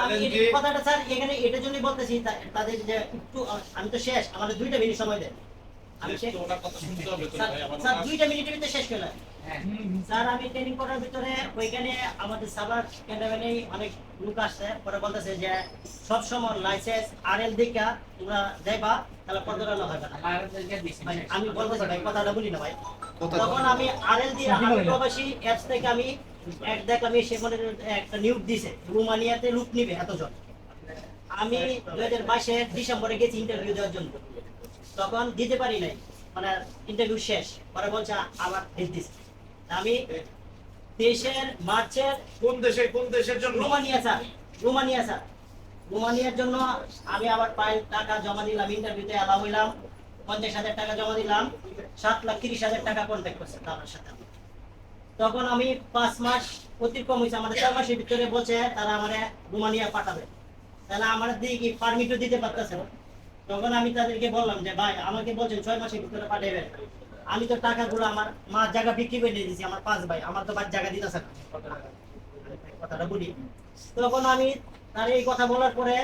আমি তা- তাদের যে একটু আমি তো শেষ আমাদের দুইটা মিনিট সময় দেন স্যার দুইটা মিনিটের ভিতরে শেষ করলাম হ্যাঁ। স্যার আমি ট্রেনিং করার ভিতরে ওইখানে আমাদের সাবার ক্যান্টারম্যানে অনেক লোক আসছে পরে বলতেছে যে সব সময় লাইসেন্স আর এল দেখা তোমরা যাইবা তাহলে পর্যটন হবে না আর ওদেরকে দিছি। ভাই, আমি বলতেছি ভাই কথাটা বলি না ভাই। তখন আমি আরএল দিয়ে আমি প্রবাসী অ্যাপস থেকে আমি এক দেখলাম এই সেখানে একটা নিয়োগ দিছে। রোমানিয়াতে লুক নিবে এতজন। আমি দুই হাজার বাইশের ডিসেম্বরে গেছি ইন্টারভিউ দেওয়ার জন্য। তখন দিতে পারি নাই। মানে ইন্টারভিউ শেষ পরে বলছে আবার দিছে। আমি দেশের মার্চের কোন দেশে কোন দেশের জন্য? Romania sir. Romania sir. রোমানিয়ার জন্য আমি আবার পাই টাকা জমা দিলাম ইন্টারভিউতে অ্যালাউ হইলাম। পঞ্চাশ হাজার টাকা জমা দিলাম। সাত লাখ তিরিশ হাজার টাকা কন্ট্যাক্ট করছে তার সাথে তখন আমি পাঁচ মাস অতিক্রম হয়েছে। আমাদের চার মাসের ভিতরে বলছে তারা আমার রোমানিয়া পাঠাবে। তাহলে আমার দিকে পারমিটও দিতে পারতেছে না। তখন আমি তাদেরকে বললাম যে, ভাই, আমাকে বলছেন ছয় মাসের ভিতরে পাঠাবেন আমি তো টাকাগুলো আমার মা জায়গা বিক্রি করে দিয়ে দিয়েছি আমার পাঁচ ভাই, আমার তো বাদ জায়গা দিতেছে না। কথাটা বলি তখন আমি তার এই কথা বলার পরে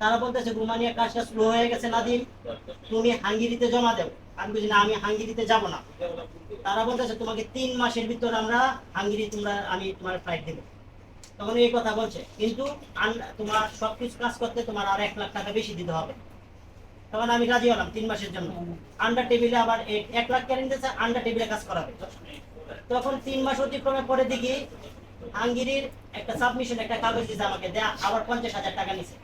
তারা বলতেছে, রোমানিয়া কাজটা স্লো হয়ে গেছে নাদিম, তুমি হাঙ্গেরিতে জমা দেও। আমি বুঝি না, আমি হাঙ্গেরিতে যাব না। তারা বলতেছে, তোমাকে তিন মাসের ভিতরে আমরা হাঙ্গেরি, তোমরা, আমি তোমার ফ্লাইট দেবো। তখন এই কথা বলছে। কিন্তু তোমার সবকিছু কাজ করতে তোমার আর এক লাখ টাকা বেশি দিতে হবে। তখন আমি রাজি হলাম তিন মাসের জন্য। আন্ডার টেবিলে আবার এক- লাখ কেন দিতেছে আন্ডার টেবিলে কাজ করাবে। তখন তিন মাস অতিক্রমে পরে দেখি হাঙ্গেরির একটা সাবমিশন একটা কাগজ দিছে আমাকে, দেয়া আবার পঞ্চাশ হাজার টাকা নিছে।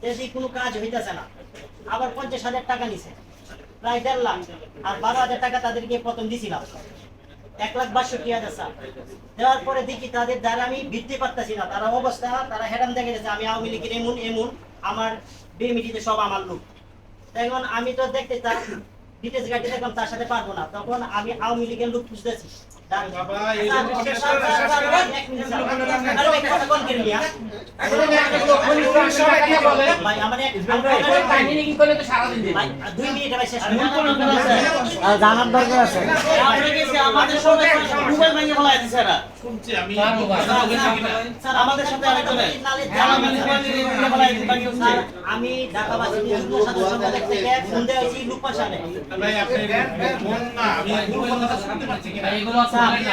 দেখি কোনো কাজ হইতেছে না, আবার পঞ্চাশ হাজার টাকা নিছে। প্রায় দেড় লাখ, আর বারো হাজার টাকা তাদেরকে প্রথম দিছিলাম। এক লাখ বাষট্টি হাজার স্যার। দেওয়ার পরে দেখি তাদের দ্বারা আমি বৃদ্ধি পারতেছি না, তারা অবস্থা, তারা হেরাম দেখে গেছে, আমি আওয়ামী লীগের এমন এমন, আমার বেমিটিতে সব আমার লোক। এখন আমি তো দেখতে চাই ডিটেলস গাড়ি দেখলাম তার সাথে পারব না, তখন আমি আওয়ামী লীগের লোক খুঁজতেছি। জানার দরকার আছে আমাদের সাথে আমি ঢাকাবাসী থেকে ফোন দেওয়া হয়েছি সাহেব আমি এগুলো আপনি?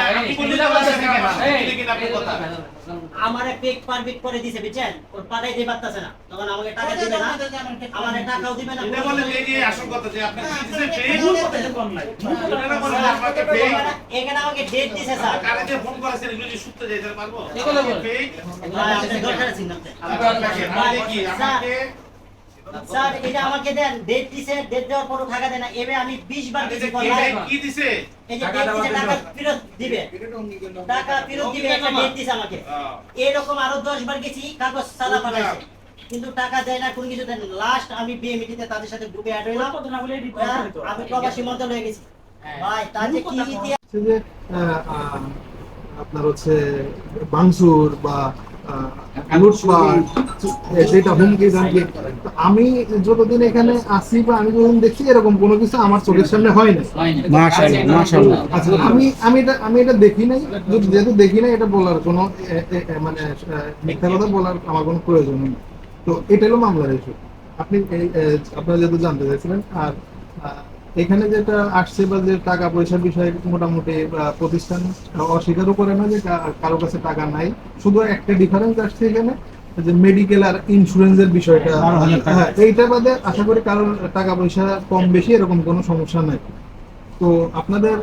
আমার পেক পারমিট করে দিছে বুঝছেন? ওর পাঠাইতে পারতেছে না। তখন আমাকে টাকা দিবে না। আমার টাকাও দিবে না। এটা বলেন এই যে আসল কথা যে আপনি কি ফেক এটা বলেন আপনাকে ফেক এখানে আমাকে ডেট দিছে স্যার কারে যে ফোন করেছেন? এগুলো যে শুনতে যাইতে পারব? এগুলো বল। ফেক দরকার আছে না আপনি কি আমাকে স্যার এটা আমাকে দেন ডেট দিছে ডেট দেওয়ার পরও টাকা দেন না। এবে আমি 20 বার কল কে কি দিছে? এই যে ডেট দিছে টাকা ফেরত দিবে। টাকা ফেরত দিবে একটা ডেট দিছে আমাকে। এরকম আরও 10 বার গেছি কাগজ কিন্তু টাকা দেয় না কোনো কিছু দেয় না। লাস্ট আমি বিএমইটিতে তাদের সাথে গ্রুপে অ্যাড হইলাম। ওরা- আমি প্রবাসী মন্ত্রণালয়ে গেছি। ভাই তার যে কি ইতিহাস আপনার হচ্ছে বাংসুর বা আমি যতদিন এখানে আসি বা আমি যখন দেখছি এরকম কোনো কিছু আমার চোখের সামনে হয় না হয়নি। মাশাআল্লাহ, মাশাআল্লাহ। আচ্ছা আমি আমি এটা আমি এটা দেখি নাই যেহেতু দেখি নাই এটা বলার কোনো মানে মিথ্যা কথা বলার আমার কোনো প্রয়োজন নেই তো এটা হলো মামলার ইস্যু আপনি আপনারা যেহেতু জানতে চাইছিলেন আর এখানে যেটা আসছে বা যে টাকা পয়সার বিষয়ে মোটামুটি প্রতিষ্ঠান অস্বীকারও করে না যে কারও কাছে টাকা নাই। শুধু একটা ডিফারেন্স আসছে এখানে যে মেডিকেল আর ইন্স্যুরেন্সের বিষয়টা। হ্যাঁ এইটা বাদে আশা করি কারোর টাকা পয়সা কম বেশি এরকম কোনো সমস্যা নাই। তো আপনাদের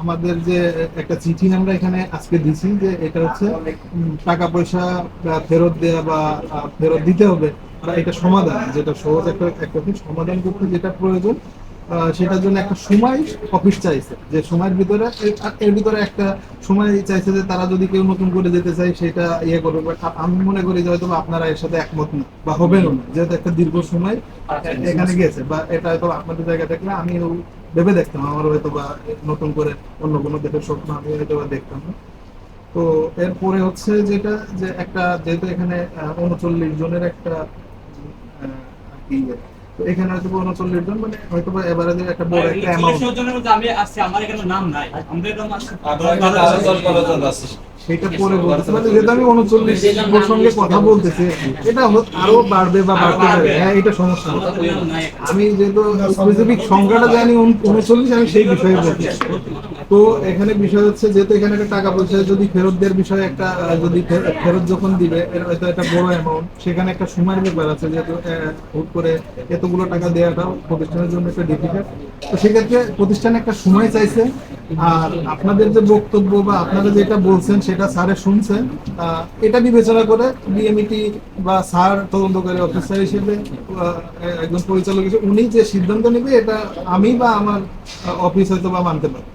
আমাদের যে একটা চিঠি আমরা এখানে আজকে দিছি যে এটা হচ্ছে টাকা পয়সা ফেরত দেওয়া বা ফেরত দিতে হবে। এটা সমাধান যেটা সহজ একটা একটা সমাধান করতে যেটা প্রয়োজন সেটার জন্য একটা সময় অফিস চাইছে। যে সময়ের ভিতরে, এর- ভিতরে একটা সময় চাইছে যে তারা যদি কেউ নতুন করে যেতে চায়, সেটা ইয়ে করবে। আমি মনে করি যে হয়তো আপনারা এর সাথে একমত না, বা হবেনও না। যেহেতু একটা দীর্ঘ সময় এখানে গেছে বা এটা হয়তো আপনাদের জায়গা থাকলে আমি ভেবে দেখতাম আমার হয়তো বা নতুন করে অন্য কোনো দেশের স্বপ্ন আমি হয়তো বা দেখতাম না। তো এরপরে হচ্ছে যেটা, যে একটা, যেহেতু এখানে উনচল্লিশ জনের একটা তো এখানে হয়তো উনচল্লিশ জন মানে হয়তো বা এবারে একটা বড় একটা অ্যামাউন্ট আমি আসছি আমার এখানে নাম নাই। আমাদের সেটা পরে বলতেছে। মানে যেহেতু আমি উনচল্লিশ কথা বলতেছি এটা আরও বাড়বে বা বাড়তে পারে। হ্যাঁ এটা সমস্যা। আমি যেহেতু স্পেসিফিক সংখ্যাটা জানি উনচল্লিশ আমি সেই বিষয়ে বলছি। তো এখানে বিষয় হচ্ছে যেহেতু এখানে একটা টাকা পয়সা যদি ফেরত দেওয়ার বিষয়ে একটা যদি ফেরত যখন দিবে এর হয়তো একটা বড় অ্যামাউন্ট সেখানে একটা সময়ের ব্যাপার আছে যেহেতু হুট করে এতগুলো টাকা দেওয়াটাও প্রতিষ্ঠানের জন্য একটা ডিফিকাল্ট তো সেক্ষেত্রে প্রতিষ্ঠানে একটা সময় চাইছে আর আপনাদের যে বক্তব্য বা আপনারা যেটা বলছেন সেটা স্যারে শুনছেন এটা বিবেচনা করে বিএমইটি বা স্যার তদন্তকারী অফিসার হিসেবে একজন পরিচালক হিসেবে উনি যে সিদ্ধান্ত নেবে, এটা আমি বা আমার অফিস হয়তো বা মানতে পারব।